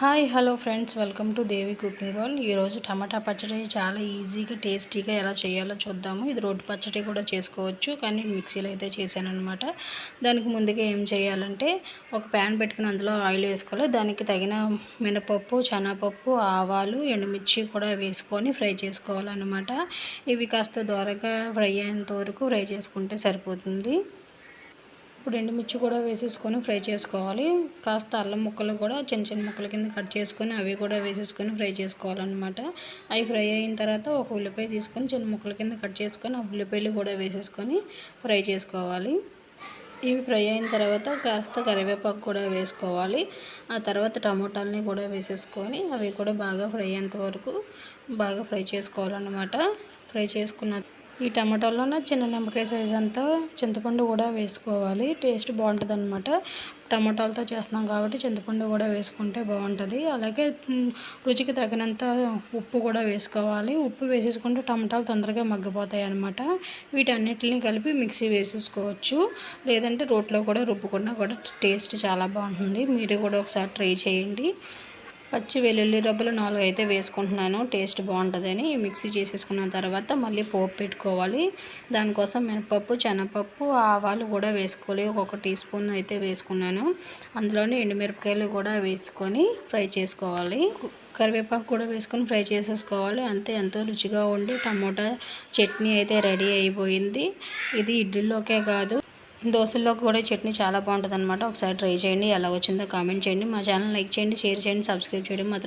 Hi hello friends welcome to Devi cooking wall ఈరోజు టమాటా పచ్చడి చాలా ఈజీగా టేస్టీగా ఎలా చేయాలో చూద్దాము. ఇది రోడ్డు పచ్చడి కూడా చేసుకోవచ్చు కానీ మిక్సీలో అయితే చేశాను అనమాట దానికి ముందుగా ఏం చేయాలంటే ఒక ప్యాన్ పెట్టుకుని అందులో ఆయిల్ వేసుకోవాలి. దానికి తగిన మినపప్పు శనగపప్పు ఆవాలు ఎండుమిర్చి కూడా వేసుకొని ఫ్రై చేసుకోవాలన్నమాట. ఇవి కాస్త దోరగా ఫ్రై అయ్యేంత వరకు ఫ్రై చేసుకుంటే సరిపోతుంది. ఇప్పుడు ఎండుమిర్చి కూడా వేసేసుకొని ఫ్రై చేసుకోవాలి. కాస్త అల్లం ముక్కలు కూడా చిన్న చిన్న ముక్కల కింద కట్ చేసుకొని అవి కూడా వేసేసుకొని ఫ్రై చేసుకోవాలన్నమాట. అవి ఫ్రై అయిన తర్వాత ఒక ఉల్లిపాయ తీసుకొని చిన్న ముక్కల కింద కట్ చేసుకొని ఆ ఉల్లిపాయలు కూడా వేసేసుకొని ఫ్రై చేసుకోవాలి. ఇవి ఫ్రై అయిన తర్వాత కాస్త కరివేపాకు కూడా వేసుకోవాలి. ఆ తర్వాత టమోటాలని కూడా వేసేసుకొని అవి కూడా బాగా ఫ్రై అయ్యేంత వరకు బాగా ఫ్రై చేసుకోవాలన్నమాట. ఫ్రై చేసుకున్న ఈ టమాటాలోన చిన్న నిమ్మకాయ సైజ్ అంతా చింతపండు కూడా వేసుకోవాలి. టేస్ట్ బాగుంటుంది అనమాట టమాటాలతో చేస్తున్నాం కాబట్టి చింతపండు కూడా వేసుకుంటే బాగుంటుంది. అలాగే రుచికి తగినంత ఉప్పు కూడా వేసుకోవాలి. ఉప్పు వేసేసుకుంటే టమాటాలు తొందరగా మగ్గిపోతాయి అనమాట వీటన్నిటిని కలిపి మిక్సీ వేసేసుకోవచ్చు. లేదంటే రోట్లో కూడా రుబ్బుకున్నా కూడా టేస్ట్ చాలా బాగుంటుంది. మీరు కూడా ఒకసారి ట్రై చేయండి. పచ్చి వెల్లుల్లి రబ్బలు నాలుగు అయితే వేసుకుంటున్నాను. టేస్ట్ బాగుంటుందని మిక్సీ చేసేసుకున్న తర్వాత మళ్ళీ పోపు పెట్టుకోవాలి. దానికోసం మినపప్పు శనగపప్పు ఆవాలు కూడా వేసుకోవాలి. ఒక్కొక్క టీ స్పూన్ అయితే వేసుకున్నాను. అందులోనే ఎండుమిరపకాయలు కూడా వేసుకొని ఫ్రై చేసుకోవాలి. కరివేపాకు కూడా వేసుకొని ఫ్రై చేసేసుకోవాలి. అంతే ఎంతో రుచిగా ఉండి టమోటా చట్నీ అయితే రెడీ అయిపోయింది. ఇది ఇడ్లీలోకే కాదు. దోశల్లోకి కూడా చట్నీ చాలా బాగుంటుంది అనమాట ఒకసారి ట్రై చేయండి ఎలా వచ్చిందో కామెంట్ చేయండి. మా ఛానల్ లైక్ చేయండి షేర్ చేయండి సబ్స్క్రైబ్ చేయడం మాత్రం